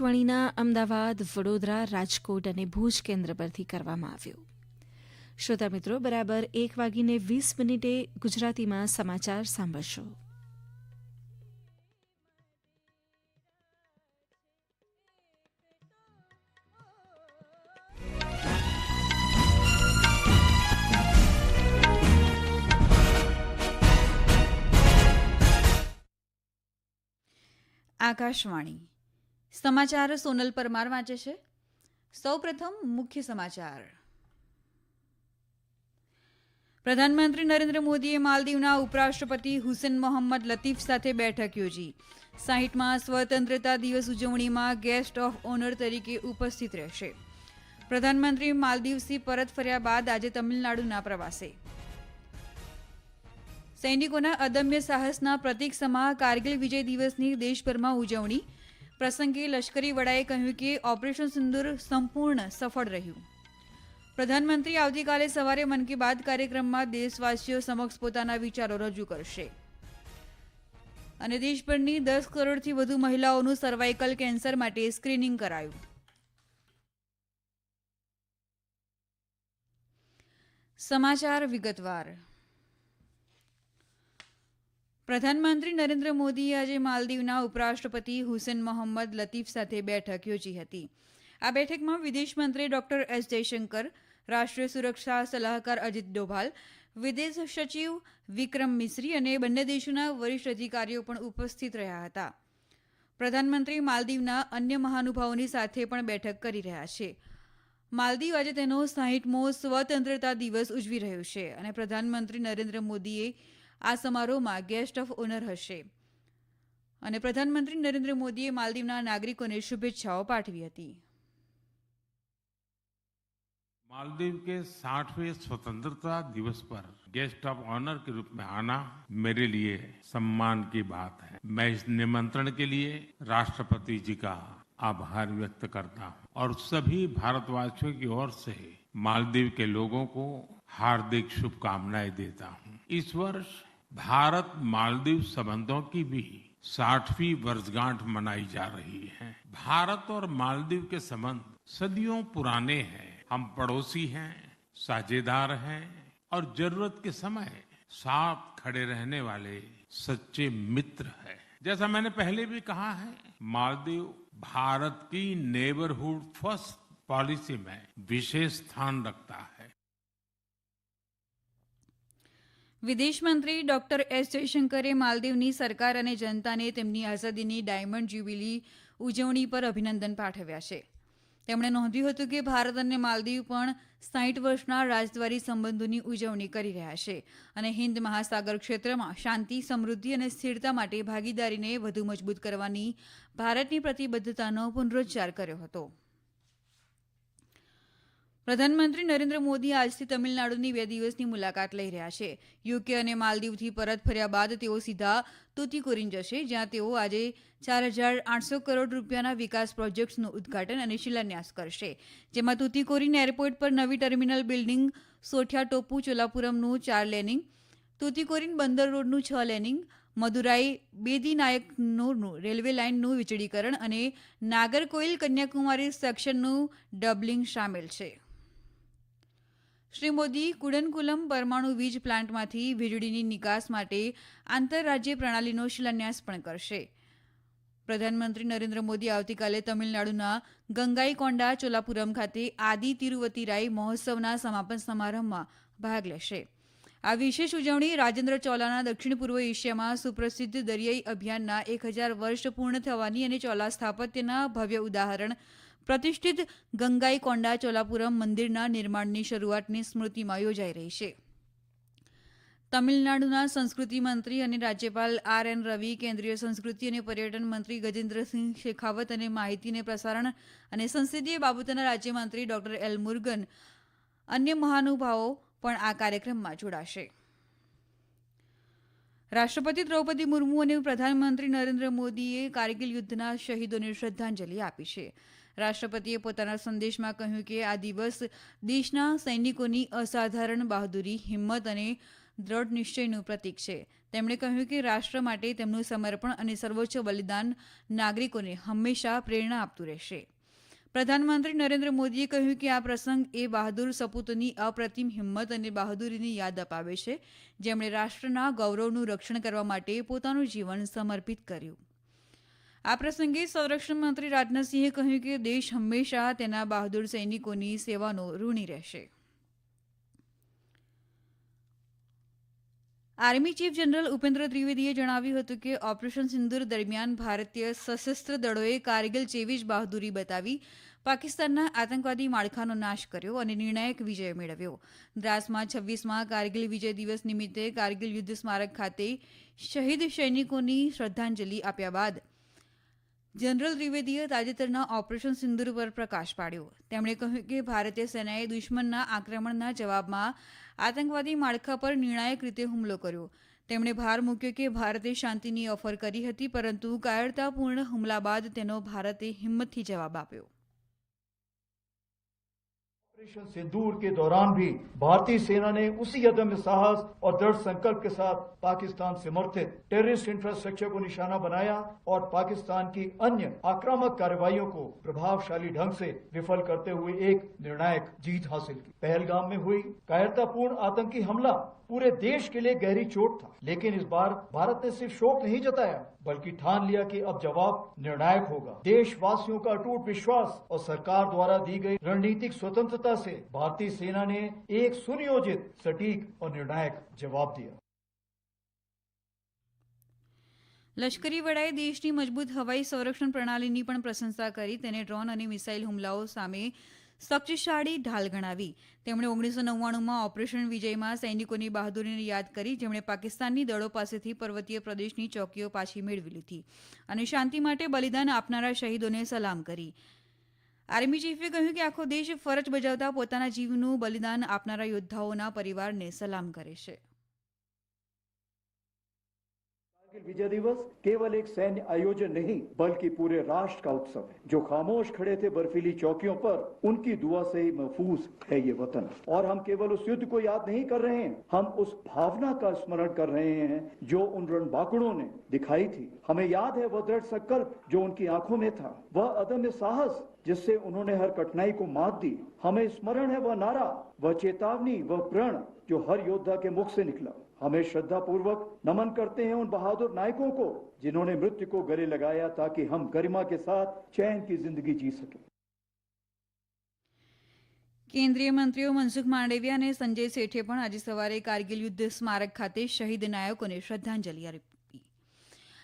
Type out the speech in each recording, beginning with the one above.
આકાશવાણીના અમદાવાદ, વડોદરા, રાજકોટ અને ભુજ કેન્દ્ર પરથી કરવામાં આવ્યું. શ્રોતા મિત્રો, બરાબર એક વાગીને વીસ મિનિટે ગુજરાતીમાં સમાચાર સાંભળશો. આકાશવાણી સમાચાર સોનલ પરમાર વાંચે છે. સૌપ્રથમ મુખ્ય સમાચાર. પ્રધાનમંત્રી નરેન્દ્ર મોદીએ માલદીવના ઉપરાષ્ટ્રપતિ હુસેન મોહમ્મદ લતીફ સાથે બેઠક યોજી. સાહીઠમાં સ્વતંત્રતા દિવસ ઉજવણીમાં ગેસ્ટ ઓફ ઓનર તરીકે ઉપસ્થિત રહેશે. પ્રધાનમંત્રી માલદીવથી પરત ફર્યા બાદ આજે તમિલનાડુના પ્રવાસે. સૈનિકોના અદમ્ય સાહસના પ્રતીક સમા કારગિલ વિજય દિવસની દેશભરમાં ઉજવણી પ્રસંગે લશ્કરી વડાએ કહ્યું કે ઓપરેશન સિંદૂર સંપૂર્ણ સફળ રહ્યું. પ્રધાનમંત્રી આવતીકાલે સવારે મન કી બાત કાર્યક્રમમાં દેશવાસીઓ સમક્ષ પોતાના વિચારો રજૂ કરશે. અને દેશભરની દસ કરોડથી વધુ મહિલાઓનું સર્વાઇકલ કેન્સર માટે સ્ક્રીનિંગ કરાયું. સમાચાર વિગતવાર. પ્રધાનમંત્રી નરેન્દ્ર મોદીએ આજે માલદીવના ઉપરાષ્ટ્રપતિ હુસેન મોહમ્મદ લતીફ સાથે બેઠક યોજી હતી. આ બેઠકમાં વિદેશ મંત્રી ડોક્ટર એસ જયશંકર, રાષ્ટ્રીય સુરક્ષા સલાહકાર અજીત ડોભાલ, વિદેશ સચિવ વિક્રમ મિશ્રી અને બંને દેશોના વરિષ્ઠ અધિકારીઓ પણ ઉપસ્થિત રહ્યા હતા. પ્રધાનમંત્રી માલદીવના અન્ય મહાનુભાવોની સાથે પણ બેઠક કરી રહ્યા છે. માલદીવ આજે તેનો સાહીઠમો સ્વતંત્રતા દિવસ ઉજવી રહ્યો છે અને પ્રધાનમંત્રી નરેન્દ્ર મોદીએ આ સમારોહમાં ગેસ્ટ ઓફ ઓનર હશે અને પ્રધાનમંત્રી નરેન્દ્ર મોદીએ માલદીવના નાગરિકોને શુભેચ્છાઓ પાઠવી હતી मालदीव के साठवें स्वतंत्रता दिवस पर गेस्ट ऑफ ऑनर के रूप में आना मेरे लिए सम्मान की बात है मैं इस निमंत्रण के लिए राष्ट्रपति जी का आभार व्यक्त करता हूं और सभी भारतवासियों की ओर से मालदीव के लोगों को हार्दिक शुभकामनाएं देता हूं इस वर्ष भारत मालदीव संबंधों की भी साठवीं वर्षगांठ मनाई जा रही है। भारत और मालदीव के संबंध सदियों पुराने हैं। हम पड़ोसी हैं, साझेदार हैं और ज़रूरत के समय साथ खड़े रहने वाले सच्चे मित्र हैं। जैसा मैंने पहले भी कहा है, मालदीव भारत की नेबरहुड फ़र्स्ट पॉलिसी में विशेष स्थान रखता है। વિદેશ મંત્રી ડોક્ટર એસ જયશંકરે માલદીવની સરકાર અને જનતાને તેમની આઝાદીની ડાયમંડ જ્યુબિલી ઉજવણી પર અભિનંદન પાઠવ્યા છે. તેમણે નોંધ્યું હતું કે ભારત અને માલદીવ પણ સાઠ વર્ષના રાજદ્વારી સંબંધોની ઉજવણી કરી રહ્યા છે અને હિન્દ મહાસાગર ક્ષેત્રમાં શાંતિ, સમૃદ્ધિ અને સ્થિરતા માટે ભાગીદારીને વધુ મજબૂત કરવાની ભારતની પ્રતિબદ્ધતાનો પુનરોચ્ચાર કર્યો હતો. પ્રધાનમંત્રી નરેન્દ્ર મોદી આજથી તમિલનાડુની બે દિવસની મુલાકાત લઈ રહ્યા છે. યુકે અને માલદીવથી પરત ફર્યા બાદ તેઓ સીધા તુતીકોરીન જશે, જ્યાં તેઓ આજે ચાર હજાર આઠસો કરોડ રૂપિયાના વિકાસ પ્રોજેક્ટ્સનું ઉદઘાટન અને શિલાન્યાસ કરશે. જેમાં તુતીકોરીન એરપોર્ટ પર નવી ટર્મિનલ બિલ્ડિંગ, સોઠિયા ટોપુ, ચોલાપુરમનું ચાર લેનિંગ, તુતીકોરીન બંદર રોડનું છ લેનિંગ, મદુરાઈ બેદી નાયકનુરનું રેલવે લાઇનનું વીજળીકરણ અને નાગરકોઇલ કન્યાકુમારી સેક્શનનું ડબલિંગ સામેલ છે. શ્રી મોદી કુડનકુલમ પરમાણુ વીજ પ્લાન્ટમાંથી વીજળીની નિકાસ માટે આંતરરાજ્ય પ્રણાલીનો શિલાન્યાસ પણ કરશે. પ્રધાનમંત્રી નરેન્દ્ર મોદી આવતીકાલે તમિલનાડુના ગંગાઈકોંડા, ચોલાપુરમ ખાતે આદિ તિરુવતીરાઈ મહોત્સવના સમાપન સમારંભમાં ભાગ લેશે. આ વિશેષ ઉજવણી રાજેન્દ્ર ચોલાના દક્ષિણ પૂર્વ એશિયામાં સુપ્રસિદ્ધ દરિયાઈ અભિયાનના એક હજાર વર્ષ પૂર્ણ થવાની અને ચોલા સ્થાપત્યના ભવ્ય ઉદાહરણ પ્રતિષ્ઠિત ગંગાઈકોંડા ચોલાપુરમ મંદિરના નિર્માણની શરૂઆતની સ્મૃતિમાં યોજાઈ રહી છે. તમિલનાડુના સંસ્કૃતિ મંત્રી અને રાજ્યપાલ આર એન રવિ, કેન્દ્રીય સંસ્કૃતિ અને પર્યટન મંત્રી ગજેન્દ્રસિંહ શેખાવત અને માહિતી અને પ્રસારણ અને સંસદીય બાબતોના રાજ્યમંત્રી ડોક્ટર એલ મુર્ગન, અન્ય મહાનુભાવો પણ આ કાર્યક્રમમાં જોડાશે. રાષ્ટ્રપતિ દ્રૌપદી મુર્મુ અને પ્રધાનમંત્રી નરેન્દ્ર મોદીએ કારગિલ યુદ્ધના શહીદોને શ્રદ્ધાંજલિ આપી છે. રાષ્ટ્રપતિએ પોતાના સંદેશમાં કહ્યું કે આ દિવસ દેશના સૈનિકોની અસાધારણ બહાદુરી, હિંમત અને દ્રઢ નિશ્ચયનું પ્રતીક છે. તેમણે કહ્યું કે રાષ્ટ્ર માટે તેમનું સમર્પણ અને સર્વોચ્ચ બલિદાન નાગરિકોને હંમેશા પ્રેરણા આપતું રહેશે. પ્રધાનમંત્રી નરેન્દ્ર મોદીએ કહ્યું કે આ પ્રસંગ એ બહાદુર સપૂતોની અપ્રતિમ હિંમત અને બહાદુરીની યાદ અપાવે છે. જેમણે રાષ્ટ્રના ગૌરવનું રક્ષણ કરવા માટે પોતાનું જીવન સમર્પિત કર્યું. આ પ્રસંગે સંરક્ષણ મંત્રી રાજનાથસિંહે કહ્યું કે દેશ હંમેશા તેના બહાદુર સૈનિકોની સેવાનો ઋણી રહેશે. આર્મી ચીફ જનરલ ઉપેન્દ્ર ત્રિવેદીએ જણાવ્યું હતું કે ઓપરેશન સિંદૂર દરમિયાન ભારતીય સશસ્ત્ર દળોએ કારગિલ જેવી જ બહાદુરી બતાવી પાકિસ્તાનના આતંકવાદી માળખાનો નાશ કર્યો અને નિર્ણાયક વિજય મેળવ્યો. દ્રાસમાં છવ્વીસમાં કારગિલ વિજય દિવસ નિમિત્તે કારગિલ યુદ્ધ સ્મારક ખાતે શહીદ સૈનિકોની શ્રદ્ધાંજલિ આપ્યા બાદ જનરલ ત્રિવેદીએ તાજેતરના ઓપરેશન સિંદૂર પર પ્રકાશ પાડ્યો. તેમણે કહ્યું કે ભારતીય સેનાએ દુશ્મનના આક્રમણના જવાબમાં આતંકવાદી માળખા પર નિર્ણાયક રીતે હુમલો કર્યો. તેમણે ભાર મૂક્યો કે ભારતે શાંતિની ઓફર કરી હતી, પરંતુ કાયરતાપૂર્ણ હુમલા બાદ તેનો ભારતે હિંમતથી જવાબ આપ્યો. ऑपरेशन सिंदूर के दौरान भी भारतीय सेना ने उसी अदम्य साहस और दृढ़ संकल्प के साथ पाकिस्तान समर्थित टेररिस्ट इंफ्रास्ट्रक्चर को निशाना बनाया और पाकिस्तान की अन्य आक्रामक कार्रवाइयों को प्रभावशाली ढंग से विफल करते हुए एक निर्णायक जीत हासिल की। पहलगाम में हुई कायरतापूर्ण आतंकी हमला पूरे देश के लिए गहरी चोट था, लेकिन इस बार भारत ने सिर्फ़ शोक नहीं जताया बल्कि ठान लिया कि अब जवाब निर्णायक होगा देशवासियों का अटूट विश्वास और सरकार द्वारा दी गई रणनीतिक स्वतंत्रता से भारतीय सेना ने एक सुनियोजित सटीक और निर्णायक जवाब दिया લશ્કરી વડાએ દેશની મજબૂત હવાઈ સંરક્ષણ પ્રણાલીની પણ પ્રશંસા કરી તેને ડ્રોન અને મિસાઇલ હુમલાઓ સામે શક્તિશાળી ઢાલ ગણાવી. તેમણે ઓગણીસો નવ્વાણુંમાં ઓપરેશન વિજયમાં સૈનિકોની બહાદુરીને યાદ કરી જેમણે પાકિસ્તાનની દળો પાસેથી પર્વતીય પ્રદેશની ચોકીઓ પાછી મેળવી લીધી અને શાંતિ માટે બલિદાન આપનારા શહીદોને સલામ કરી. આર્મી ચીફે કહ્યું કે આખો દેશ ફરજ બજાવતા પોતાના જીવનું બલિદાન આપનારા યોદ્ધાઓના પરિવારને સલામ કરે છે. कारगिल विजय दिवस केवल एक सैन्य आयोजन नहीं, बल्कि पूरे राष्ट्र का उत्सव है। जो खामोश खड़े थे बर्फीली चौकियों पर, उनकी दुआ से ही महफूज है ये वतन। और हम केवल उस युद्ध को याद नहीं कर रहे हैं, हम उस भावना का स्मरण कर रहे हैं जो उन रणबांकुड़ों ने दिखाई थी। हमें याद है वह दृढ़ संकल्प जो उनकी आँखों में था। वह अदम्य साहस जिससे उन्होंने हर कठिनाई को मात दी हमें स्मरण है वह नारा वह चेतावनी वह प्रण जो हर योद्धा के मुख से निकला हमें श्रद्धा पूर्वक नमन करते हैं उन बहादुर नायकों को जिन्होंने मृत्यु को गले लगाया ताकि हम गरिमा के साथ चैन की जिंदगी जी सकें કેન્દ્રીય મંત્રીઓ મનસુખ માંડવિયા અને સંજય શેઠે પણ આજે સવારે કારગિલ યુદ્ધ સ્મારક ખાતે શહીદ નાયકોને શ્રદ્ધાંજલિ આપી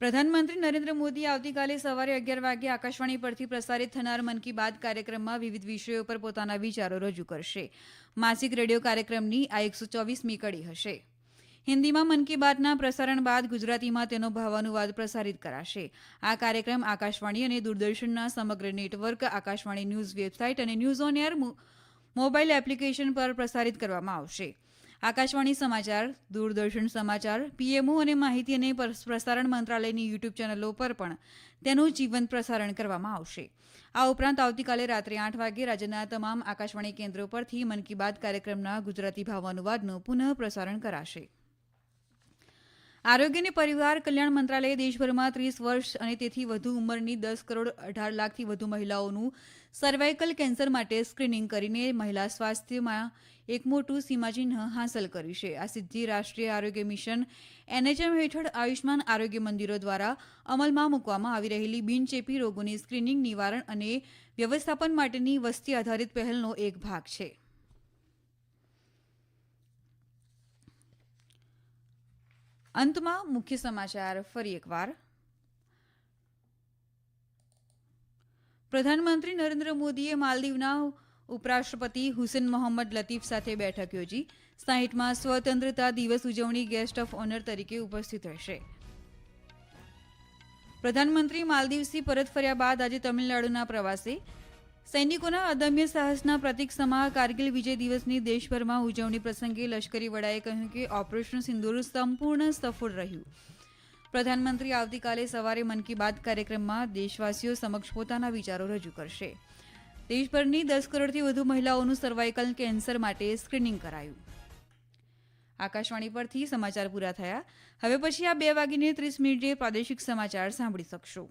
પ્રધાનમંત્રી નરેન્દ્ર મોદી આવતીકાલે સવારે અગિયાર વાગે આકાશવાણી પરથી પ્રસારિત થનાર મન કી બાત કાર્યક્રમમાં વિવિધ વિષયો પર પોતાના વિચારો રજૂ કરશે. માસિક રેડિયો કાર્યક્રમની આ એકસો ચોવીસમી કડી હશે. હિન્દીમાં મન કી બાતના પ્રસારણ બાદ ગુજરાતીમાં તેનો ભાવાનુવાદ પ્રસારિત કરાશે. આ કાર્યક્રમ આકાશવાણી અને દૂરદર્શનના સમગ્ર નેટવર્ક, આકાશવાણી ન્યૂઝ વેબસાઇટ અને news on air mobile application પર પ્રસારિત કરવામાં આવશે. આકાશવાણી સમાચાર, દૂરદર્શન સમાચાર, પીએમઓ અને માહિતી અને પ્રસારણ મંત્રાલયની યુટ્યુબ ચેનલો પર પણ તેનું જીવંત પ્રસારણ કરવામાં આવશે. આ ઉપરાંત આવતીકાલે રાત્રે આઠ વાગે રાજ્યના તમામ આકાશવાણી કેન્દ્રો પરથી મન કી બાત કાર્યક્રમના ગુજરાતી ભાવાનુવાદનું પુનઃ પ્રસારણ કરાશે. આરોગ્ય અને પરિવાર, કલ્યાણ મંત્રાલયે દેશભરમાં ત્રીસ વર્ષ અને તેથી વધુ ઉંમરની દસ કરોડ અઢાર લાખથી વધુ મહિલાઓનું સર્વાઇકલ કેન્સર માટે સ્ક્રીનિંગ કરીને મહિલા સ્વાસ્થ્યમાં એક મોટું સીમાચિહ્ન હાંસલ કર્યું છે. આ સિદ્ધિ રાષ્ટ્રીય આરોગ્ય મિશન એનએચએમ હેઠળ આયુષ્માન આરોગ્ય મંદિરો દ્વારા અમલમાં મૂકવામાં આવી રહેલી બિનચેપી રોગોની સ્ક્રીનિંગ નિવારણ અને વ્યવસ્થાપન માટેની વસ્તી આધારિત પહેલનો એક ભાગ છે. અંતમાં મુખ્ય સમાચાર ફરી એકવાર. પ્રધાનમંત્રી નરેન્દ્ર મોદીએ માલદીવના ઉપરાષ્ટ્રપતિ હુસેન મોહમ્મદ લતીફ સાથે બેઠક યોજી. સાહીઠમાં સ્વતંત્રતા દિવસ ઉજવણી ગેસ્ટ ઓફ ઓનર તરીકે ઉપસ્થિત રહેશે. પ્રધાનમંત્રી માલદીવથી પરત ફર્યા બાદ આજે તમિલનાડુના પ્રવાસે સૈનિકોના અદમ્ય સાહસના પ્રતિક સમા કારગિલ વિજય દિવસની દેશભરમાં ઉજવણી પ્રસંગે લશ્કરી વડાએ કહ્યું કે ઓપરેશન સિંદૂર સંપૂર્ણ સફળ રહ્યું. પ્રધાનમંત્રી આવતીકાલે સવારે મન કી બાત કાર્યક્રમમાં દેશવાસીઓ સમક્ષ પોતાના વિચારો રજૂ કરશે. દેશભરની દસ કરોડથી વધુ મહિલાઓનું સર્વાઇકલ કેન્સર માટે સ્ક્રીનિંગ કરાયું. આકાશવાણી પરથી સમાચાર પૂરા થયા. હવે પછી આ બે વાગીને ત્રીસ મિનિટે પ્રાદેશિક સમાચાર સાંભળી શકશો.